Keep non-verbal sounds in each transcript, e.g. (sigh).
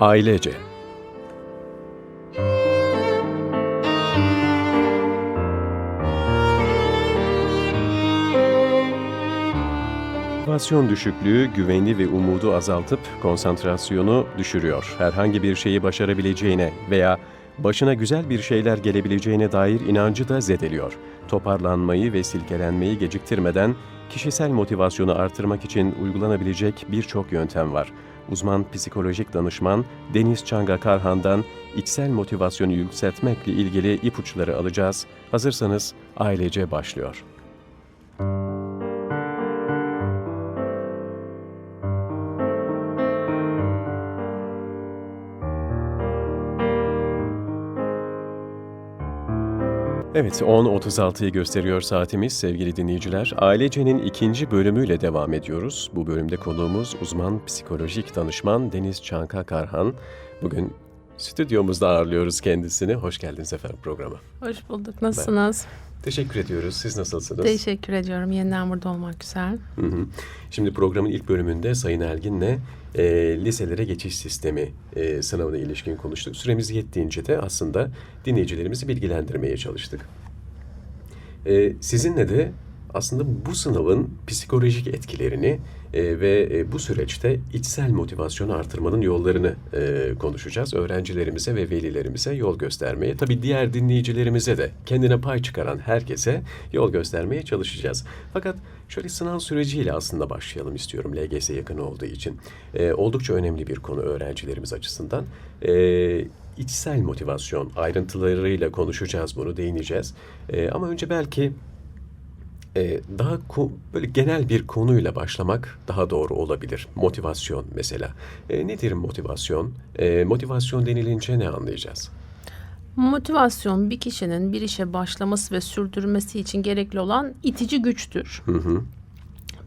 Ailece Motivasyon düşüklüğü güveni ve umudu azaltıp konsantrasyonu düşürüyor. Herhangi bir şeyi başarabileceğine veya başına güzel bir şeyler gelebileceğine dair inancı da zedeliyor. Toparlanmayı ve silkelenmeyi geciktirmeden kişisel motivasyonu artırmak için uygulanabilecek birçok yöntem var. Uzman psikolojik danışman Deniz Çanga Karhan'dan içsel motivasyonu yükseltmekle ilgili ipuçları alacağız. Hazırsanız ailece başlıyor. Evet, 10.36'yı gösteriyor saatimiz sevgili dinleyiciler. Ailece'nin ikinci bölümüyle devam ediyoruz. Bu bölümde konuğumuz uzman psikolojik danışman Deniz Çanka Karhan. Bugün stüdyomuzda ağırlıyoruz kendisini. Hoş geldiniz efendim programa. Hoş bulduk. Nasılsınız? Teşekkür ediyoruz. Siz nasılsınız? Teşekkür ediyorum. Yeniden burada olmak güzel. Hı hı. Şimdi programın ilk bölümünde Sayın Ergin'le e, liselere geçiş sistemi e, sınavına ilişkin konuştuk. Süremiz yettiğince de aslında dinleyicilerimizi bilgilendirmeye çalıştık. E, sizinle de aslında bu sınavın psikolojik etkilerini e, ve e, bu süreçte içsel motivasyonu artırmanın yollarını e, konuşacağız. Öğrencilerimize ve velilerimize yol göstermeye, tabii diğer dinleyicilerimize de kendine pay çıkaran herkese yol göstermeye çalışacağız. Fakat şöyle sınav süreciyle aslında başlayalım istiyorum LGS yakın olduğu için. Oldukça önemli bir konu öğrencilerimiz açısından. E, içsel motivasyon ayrıntılarıyla konuşacağız bunu, değineceğiz. Ama önce belki ee, daha böyle genel bir konuyla başlamak daha doğru olabilir. Motivasyon mesela. Ee, nedir motivasyon? Ee, motivasyon denilince ne anlayacağız? Motivasyon bir kişinin bir işe başlaması ve sürdürmesi için gerekli olan itici güçtür. Hı hı.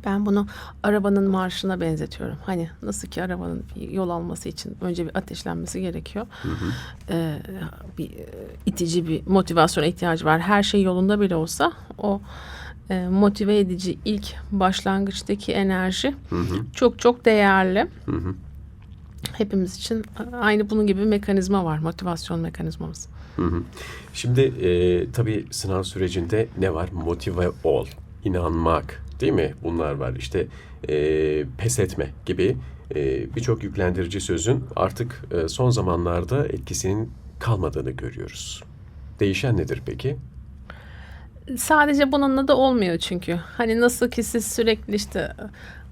Ben bunu arabanın marşına benzetiyorum. Hani nasıl ki arabanın yol alması için önce bir ateşlenmesi gerekiyor. Ee, bir e, itici bir motivasyona ihtiyacı var. Her şey yolunda bile olsa o e, motive edici ilk başlangıçtaki enerji Hı hı. çok çok değerli. Hı hı. Hepimiz için aynı bunun gibi bir mekanizma var. Motivasyon mekanizmamız. Hı hı. Şimdi e, tabii sınav sürecinde ne var? Motive ol, inanmak değil mi? Bunlar var. İşte e, pes etme gibi e, birçok yüklendirici sözün artık e, son zamanlarda etkisinin kalmadığını görüyoruz. Değişen nedir peki? Sadece bununla da olmuyor çünkü. Hani nasıl ki siz sürekli işte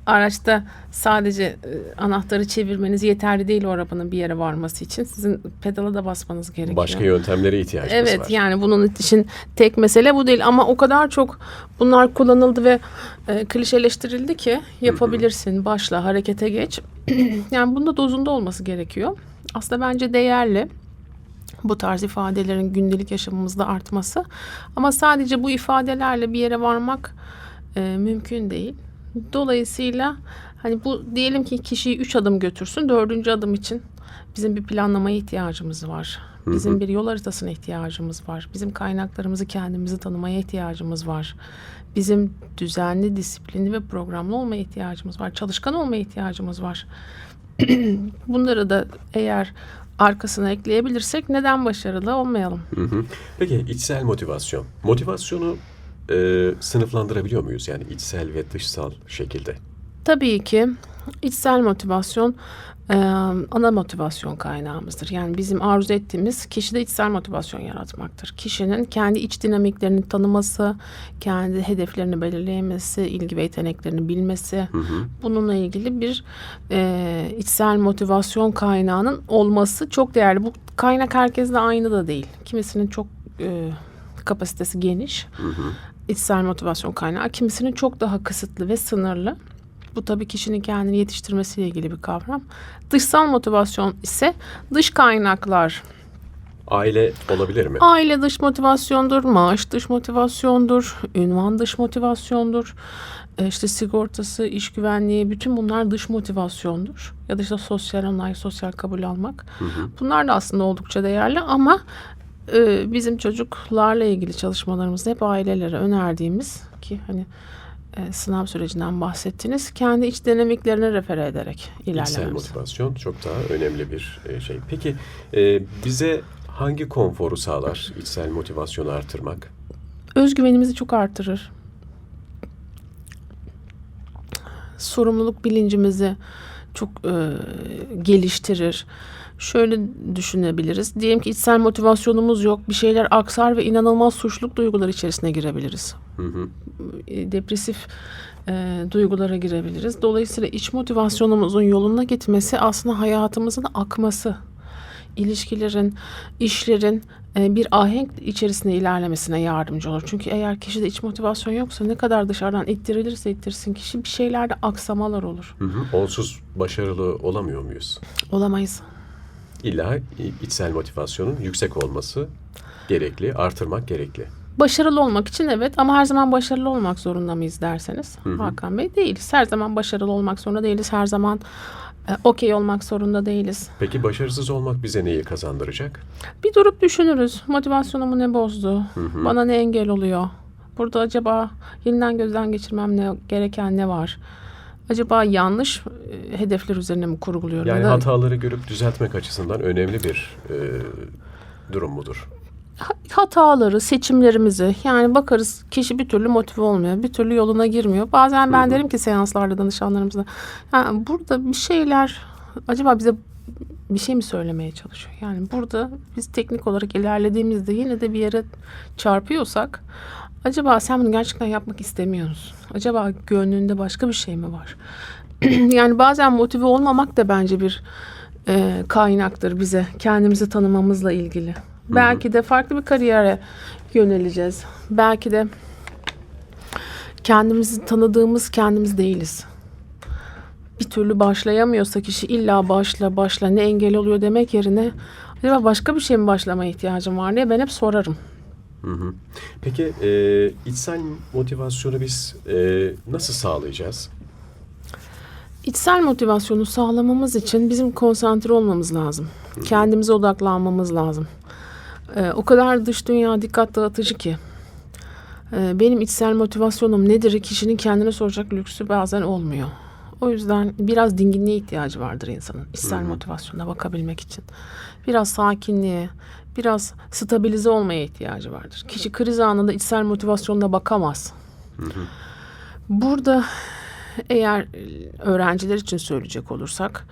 araçta sadece e, anahtarı çevirmeniz yeterli değil o arabanın bir yere varması için. Sizin pedala da basmanız gerekiyor. Başka yöntemlere ihtiyacımız Evet var. yani bunun için tek mesele bu değil ama o kadar çok bunlar kullanıldı ve e, klişeleştirildi ki yapabilirsin, başla, harekete geç. (clears throat) yani bunda dozunda olması gerekiyor. Aslında bence değerli bu tarz ifadelerin gündelik yaşamımızda artması. Ama sadece bu ifadelerle bir yere varmak e, mümkün değil. Dolayısıyla hani bu diyelim ki kişiyi üç adım götürsün. Dördüncü adım için bizim bir planlamaya ihtiyacımız var. Bizim bir yol haritasına ihtiyacımız var. Bizim kaynaklarımızı kendimizi tanımaya ihtiyacımız var. Bizim düzenli, disiplinli ve programlı olmaya ihtiyacımız var. Çalışkan olmaya ihtiyacımız var. (clears throat) Bunları da eğer arkasına ekleyebilirsek neden başarılı olmayalım? Hı hı. Peki içsel motivasyon. Motivasyonu e, sınıflandırabiliyor muyuz? Yani içsel ve dışsal şekilde. Tabii ki içsel motivasyon e, ana motivasyon kaynağımızdır. Yani bizim arzu ettiğimiz kişide içsel motivasyon yaratmaktır. Kişinin kendi iç dinamiklerini tanıması, kendi hedeflerini belirleyemesi, ilgi ve yeteneklerini bilmesi, bununla ilgili bir e, içsel motivasyon kaynağının olması çok değerli. Bu kaynak herkesle aynı da değil. Kimisinin çok e, kapasitesi geniş, içsel motivasyon kaynağı, kimisinin çok daha kısıtlı ve sınırlı. Bu tabii kişinin kendini yetiştirmesiyle ilgili bir kavram. Dışsal motivasyon ise dış kaynaklar. Aile olabilir mi? Aile dış motivasyondur, maaş dış motivasyondur, ünvan dış motivasyondur. E, işte sigortası, iş güvenliği bütün bunlar dış motivasyondur. Ya da işte sosyal onay, sosyal kabul almak. Bunlar da aslında oldukça değerli ama e, bizim çocuklarla ilgili çalışmalarımızda hep ailelere önerdiğimiz ki hani e, sınav sürecinden bahsettiniz. Kendi iç dinamiklerine refere ederek İçsel ilerlememiz. motivasyon çok daha önemli bir e, şey. Peki e, bize hangi konforu sağlar içsel motivasyonu artırmak? Özgüvenimizi çok artırır. Sorumluluk bilincimizi çok e, geliştirir. Şöyle düşünebiliriz. Diyelim ki içsel motivasyonumuz yok. Bir şeyler aksar ve inanılmaz suçluluk duyguları içerisine girebiliriz. Hı hı. E, depresif e, duygulara girebiliriz. Dolayısıyla iç motivasyonumuzun yoluna gitmesi aslında hayatımızın akması, ilişkilerin, işlerin e, bir ahenk içerisinde ilerlemesine yardımcı olur. Çünkü eğer kişide iç motivasyon yoksa ne kadar dışarıdan ittirilirse ittirsin kişi bir şeylerde aksamalar olur. Hı hı. Onsuz başarılı olamıyor muyuz? Olamayız. İlla içsel motivasyonun yüksek olması gerekli, artırmak gerekli. Başarılı olmak için evet ama her zaman başarılı olmak zorunda mıyız derseniz hı. Hakan Bey değiliz. Her zaman başarılı olmak zorunda değiliz. Her zaman okey olmak zorunda değiliz. Peki başarısız olmak bize neyi kazandıracak? Bir durup düşünürüz. Motivasyonumu ne bozdu? Bana ne engel oluyor? Burada acaba yeniden gözden geçirmem ne gereken ne var? Acaba yanlış e, hedefler üzerine mi kurguluyorum? Yani ya da hataları görüp düzeltmek açısından önemli bir e, durum mudur. Ha- hataları, seçimlerimizi yani bakarız kişi bir türlü motive olmuyor, bir türlü yoluna girmiyor. Bazen ben derim ki seanslarda danışanlarımıza yani burada bir şeyler acaba bize bir şey mi söylemeye çalışıyor? Yani burada biz teknik olarak ilerlediğimizde yine de bir yere çarpıyorsak acaba sen bunu gerçekten yapmak istemiyor musun? Acaba gönlünde başka bir şey mi var? (clears throat) yani bazen motive olmamak da bence bir e, kaynaktır bize kendimizi tanımamızla ilgili. Belki de farklı bir kariyere yöneleceğiz. Belki de kendimizi tanıdığımız kendimiz değiliz. Bir türlü başlayamıyorsa kişi illa başla başla ne engel oluyor demek yerine acaba başka bir şey mi başlamaya ihtiyacım var diye ben hep sorarım. Hı hı. Peki e, içsel motivasyonu biz e, nasıl sağlayacağız? İçsel motivasyonu sağlamamız için bizim konsantre olmamız lazım. Kendimize odaklanmamız lazım. Ee, o kadar dış dünya dikkat dağıtıcı ki. Ee, benim içsel motivasyonum nedir? Kişinin kendine soracak lüksü bazen olmuyor. O yüzden biraz dinginliğe ihtiyacı vardır insanın içsel motivasyonuna bakabilmek için. Biraz sakinliğe, biraz stabilize olmaya ihtiyacı vardır. Kişi kriz anında içsel motivasyonuna bakamaz. Burada eğer e, öğrenciler için söyleyecek olursak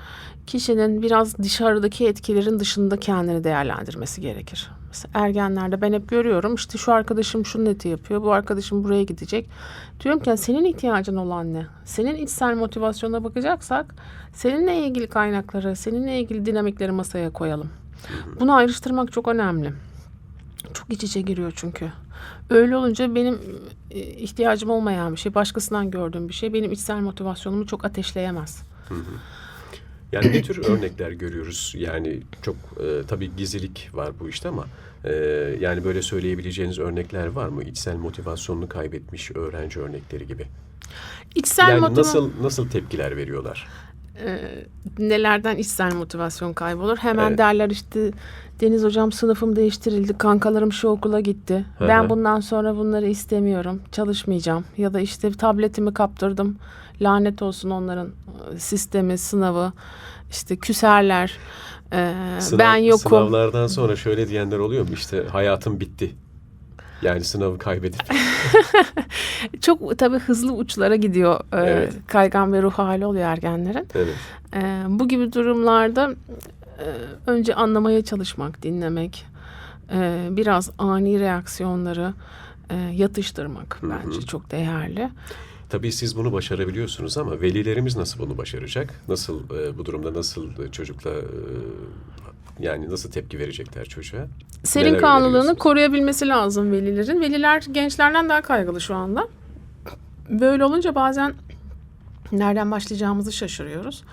kişinin biraz dışarıdaki etkilerin dışında kendini değerlendirmesi gerekir. Mesela ergenlerde ben hep görüyorum işte şu arkadaşım şu neti yapıyor, bu arkadaşım buraya gidecek. Diyorum ki "Ya senin ihtiyacın olan ne? Senin içsel motivasyonuna bakacaksak seninle ilgili kaynakları, seninle ilgili dinamikleri masaya koyalım. Bunu ayrıştırmak çok önemli. Çok iç içe giriyor çünkü. Öyle olunca benim e, ihtiyacım olmayan bir şey, başkasından gördüğüm bir şey benim içsel motivasyonumu çok ateşleyemez. Yani ne tür örnekler görüyoruz? Yani çok e, tabii gizlilik var bu işte ama e, yani böyle söyleyebileceğiniz örnekler var mı? İçsel motivasyonunu kaybetmiş öğrenci örnekleri gibi. İçsel yani motiva- nasıl nasıl tepkiler veriyorlar? E, nelerden içsel motivasyon kaybolur? Hemen Evet. derler işte Deniz hocam sınıfım değiştirildi, kankalarım şu okula gitti. Hı Ben bundan sonra bunları istemiyorum, çalışmayacağım. Ya da işte tabletimi kaptırdım, lanet olsun onların sistemi, sınavı. İşte küserler. E, Sınav- ben yokum. Sınavlardan sonra şöyle diyenler oluyor mu? İşte hayatım bitti. Yani sınavı kaybedip (laughs) Çok tabii hızlı uçlara gidiyor. e, Evet. Kaygan ve ruh hali oluyor ergenlerin. evet. Ee, bu gibi durumlarda e, önce anlamaya çalışmak, dinlemek, e, biraz ani reaksiyonları e, yatıştırmak bence çok değerli. Tabii siz bunu başarabiliyorsunuz ama velilerimiz nasıl bunu başaracak? Nasıl e, bu durumda nasıl e, çocukla e, yani nasıl tepki verecekler çocuğa? Serin Neler kanlılığını koruyabilmesi lazım velilerin. Veliler gençlerden daha kaygılı şu anda. Böyle olunca bazen nereden başlayacağımızı şaşırıyoruz.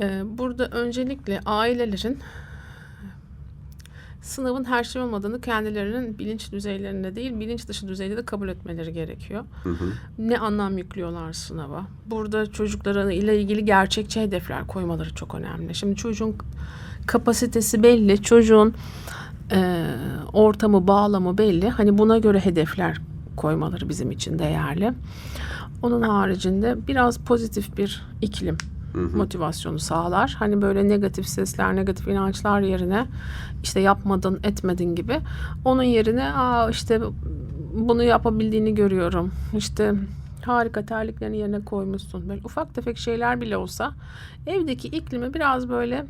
Ee, burada öncelikle ailelerin sınavın her şey olmadığını kendilerinin bilinç düzeylerinde değil bilinç dışı düzeyde de kabul etmeleri gerekiyor. Ne anlam yüklüyorlar sınava? Burada çocukların ile ilgili gerçekçi hedefler koymaları çok önemli. Şimdi çocuğun kapasitesi belli, çocuğun e, ortamı, bağlamı belli. Hani buna göre hedefler koymaları bizim için değerli. Onun haricinde biraz pozitif bir iklim motivasyonu sağlar. Hani böyle negatif sesler, negatif inançlar yerine işte yapmadın, etmedin gibi. Onun yerine aa işte bunu yapabildiğini görüyorum. İşte harika terliklerini yerine koymuşsun. Böyle ufak tefek şeyler bile olsa evdeki iklimi biraz böyle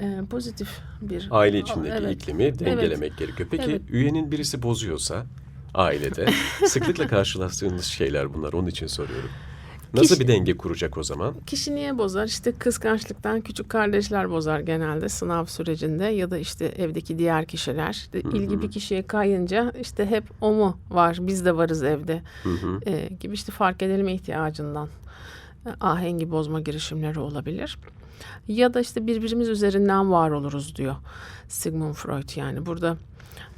e, pozitif bir Aile içindeki Evet. iklimi dengelemek gerekiyor. Peki Evet. üyenin birisi bozuyorsa ailede (laughs) sıklıkla karşılaştığınız şeyler bunlar. Onun için soruyorum. Nasıl Kişi- bir denge kuracak o zaman? Kişi niye bozar? İşte kıskançlıktan küçük kardeşler bozar genelde sınav sürecinde ya da işte evdeki diğer kişiler. İşte ilgi bir kişiye kayınca işte hep o mu var biz de varız evde e, gibi işte fark edelim ihtiyacından ahengi bozma girişimleri olabilir. Ya da işte birbirimiz üzerinden var oluruz diyor Sigmund Freud yani burada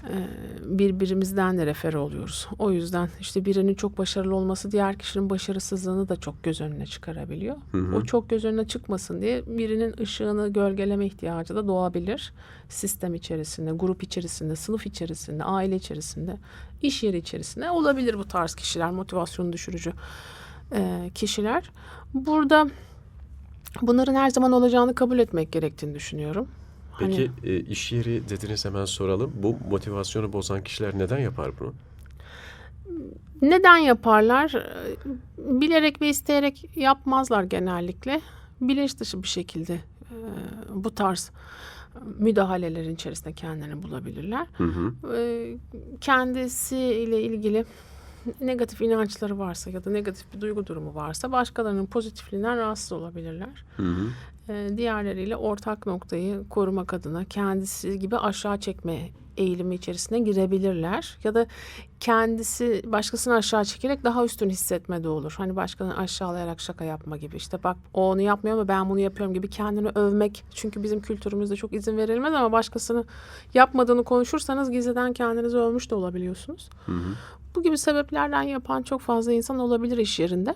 e, birbirimizden de refer oluyoruz. O yüzden işte birinin çok başarılı olması diğer kişinin başarısızlığını da çok göz önüne çıkarabiliyor. O çok göz önüne çıkmasın diye birinin ışığını gölgeleme ihtiyacı da doğabilir. Sistem içerisinde, grup içerisinde, sınıf içerisinde, aile içerisinde, iş yeri içerisinde olabilir bu tarz kişiler, motivasyonu düşürücü e, kişiler. Burada bunların her zaman olacağını kabul etmek gerektiğini düşünüyorum. Hani- Peki e, iş yeri dediniz hemen soralım. Bu motivasyonu bozan kişiler neden yapar bunu? Neden yaparlar? Ee, Bilerek ve isteyerek yapmazlar genellikle. Bilinç dışı bir şekilde e, bu tarz müdahalelerin içerisinde kendilerini bulabilirler. Hı hı. E, Kendisiyle ilgili negatif inançları varsa ya da negatif bir duygu durumu varsa başkalarının pozitifliğinden rahatsız olabilirler. Hı hı. E, diğerleriyle ortak noktayı korumak adına kendisi gibi aşağı çekme eğilimi içerisine girebilirler. Ya da kendisi başkasını aşağı çekerek daha üstün hissetme de olur. Hani başkalarını aşağılayarak şaka yapma gibi. İşte bak o onu yapmıyor ama ben bunu yapıyorum gibi kendini övmek. Çünkü bizim kültürümüzde çok izin verilmez ama başkasını yapmadığını konuşursanız gizliden kendinizi övmüş de olabiliyorsunuz. Bu gibi sebeplerden yapan çok fazla insan olabilir iş yerinde.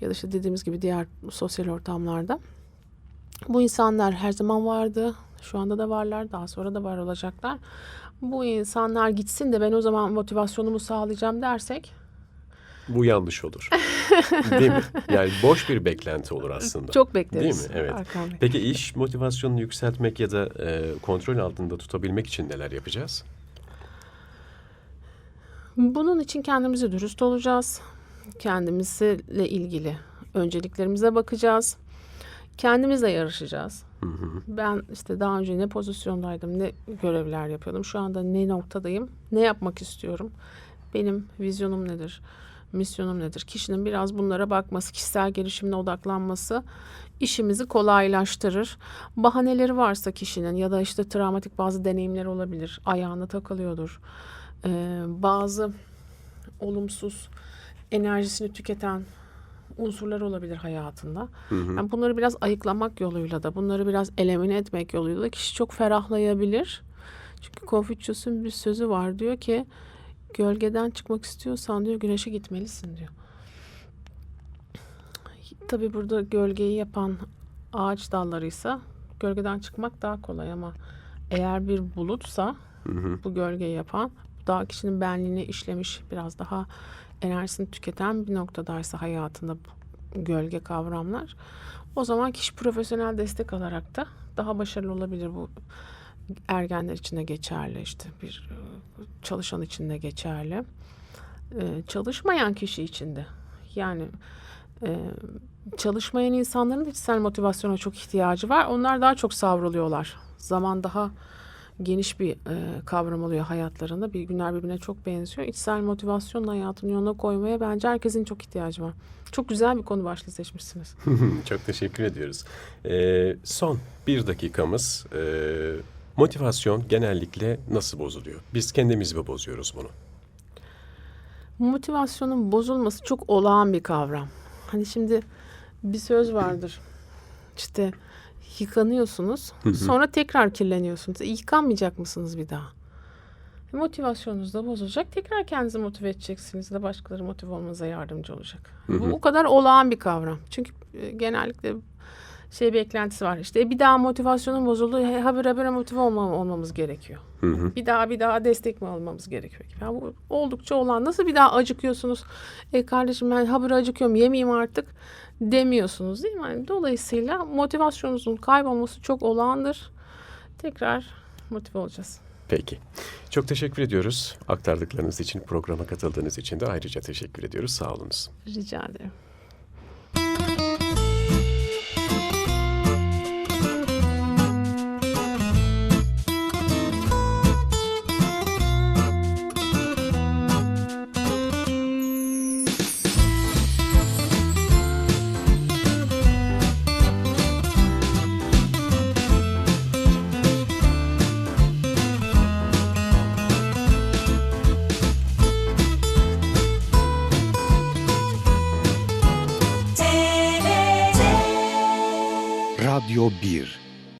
Ya da işte dediğimiz gibi diğer sosyal ortamlarda. Bu insanlar her zaman vardı. Şu anda da varlar. Daha sonra da var olacaklar. Bu insanlar gitsin de ben o zaman motivasyonumu sağlayacağım dersek Bu yanlış olur. (laughs) Değil mi? Yani boş bir beklenti olur aslında. çok bekleriz. Değil mi? Evet. Bey. Peki iş motivasyonunu yükseltmek ya da e, kontrol altında tutabilmek için neler yapacağız? Bunun için kendimize dürüst olacağız. Kendimizle ilgili önceliklerimize bakacağız. Kendimizle yarışacağız. Ben işte daha önce ne pozisyondaydım, ne görevler yapıyordum. Şu anda ne noktadayım, ne yapmak istiyorum. Benim vizyonum nedir, misyonum nedir? Kişinin biraz bunlara bakması, kişisel gelişimine odaklanması işimizi kolaylaştırır. Bahaneleri varsa kişinin ya da işte travmatik bazı deneyimleri olabilir. Ayağına takılıyordur. Ee, bazı olumsuz enerjisini tüketen unsurlar olabilir hayatında. Yani bunları biraz ayıklamak yoluyla da, bunları biraz elemine etmek yoluyla da kişi çok ferahlayabilir. Çünkü Confucius'un bir sözü var diyor ki gölgeden çıkmak istiyorsan diyor güneşe gitmelisin diyor. Tabii burada gölgeyi yapan ağaç dallarıysa gölgeden çıkmak daha kolay ama eğer bir bulutsa bu gölgeyi yapan daha kişinin benliğine işlemiş biraz daha enerjisini tüketen bir noktadaysa hayatında bu gölge kavramlar. O zaman kişi profesyonel destek alarak da daha başarılı olabilir. Bu ergenler için de geçerli işte bir çalışan için de geçerli. E, çalışmayan kişi için de. Yani e, çalışmayan insanların da içsel motivasyona çok ihtiyacı var. Onlar daha çok savruluyorlar. Zaman daha geniş bir e, kavram oluyor hayatlarında. Bir günler birbirine çok benziyor. İçsel motivasyonla hayatını yoluna koymaya bence herkesin çok ihtiyacı var. Çok güzel bir konu başlığı seçmişsiniz. (laughs) Çok teşekkür ediyoruz. E, son bir dakikamız. E, motivasyon genellikle nasıl bozuluyor? Biz kendimiz mi bozuyoruz bunu? Motivasyonun bozulması çok olağan bir kavram. Hani şimdi bir söz vardır. İşte yıkanıyorsunuz sonra tekrar kirleniyorsunuz. E, yıkanmayacak mısınız bir daha? E, Motivasyonunuz da bozulacak. Tekrar kendinizi motive edeceksiniz de başkaları motive olmanıza yardımcı olacak. Bu o kadar olağan bir kavram. Çünkü e, genellikle şey beklentisi var. İşte bir daha motivasyonun bozuldu. Habire habire motive olma, olmamız gerekiyor. Bir daha bir daha destek mi almamız gerekiyor. Yani bu oldukça olan. Nasıl bir daha acıkıyorsunuz? E kardeşim ben habire acıkıyorum yemeyeyim artık demiyorsunuz değil mi? Dolayısıyla motivasyonunuzun kaybolması çok olağandır. Tekrar motive olacağız. Peki. Çok teşekkür ediyoruz. Aktardıklarınız için, programa katıldığınız için de ayrıca teşekkür ediyoruz. Sağ olunuz. Rica ederim.